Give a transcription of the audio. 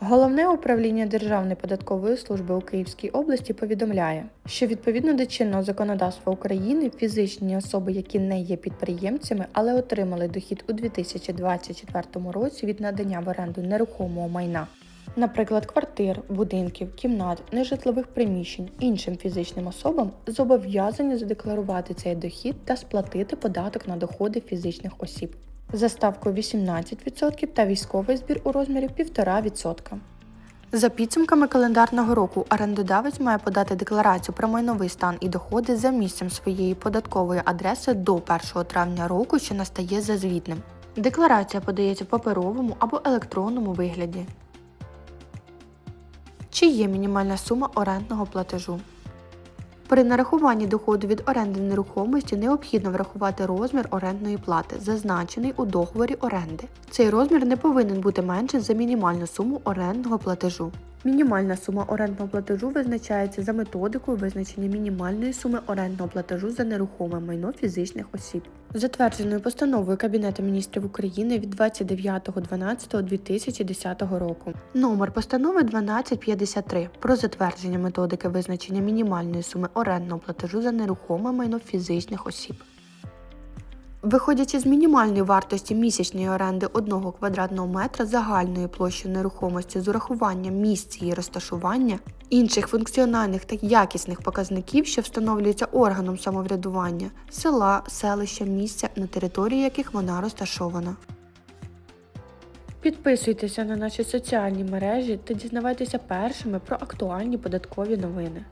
Головне управління Державної податкової служби у Київській області повідомляє, що відповідно до чинного законодавства України фізичні особи, які не є підприємцями, але отримали дохід у 2024 році від надання в оренду нерухомого майна, наприклад, квартир, будинків, кімнат, нежитлових приміщень іншим фізичним особам, зобов'язані задекларувати цей дохід та сплатити податок на доходи фізичних осіб за ставкою 18% та військовий збір у розмірі 1,5%. За підсумками календарного року орендодавець має подати декларацію про майновий стан і доходи за місцем своєї податкової адреси до 1 травня року, що настає за звітним. Декларація подається паперовому або електронному вигляді. Чи є мінімальна сума орендного платежу? При нарахуванні доходу від оренди нерухомості необхідно врахувати розмір орендної плати, зазначений у договорі оренди. Цей розмір не повинен бути меншим за мінімальну суму орендного платежу. Мінімальна сума орендного платежу визначається за методикою визначення мінімальної суми орендного платежу за нерухоме майно фізичних осіб. Затвердженою постановою Кабінету міністрів України від 29.12.2010 року. Номер постанови 1253 про затвердження методики визначення мінімальної суми орендного платежу за нерухоме майно фізичних осіб. Виходячи з мінімальної вартості місячної оренди 1 квадратного метра загальної площі нерухомості з урахуванням місць її розташування, інших функціональних та якісних показників, що встановлюються органом самоврядування, села, селища, місця, на території яких вона розташована. Підписуйтеся на наші соціальні мережі та дізнавайтеся першими про актуальні податкові новини.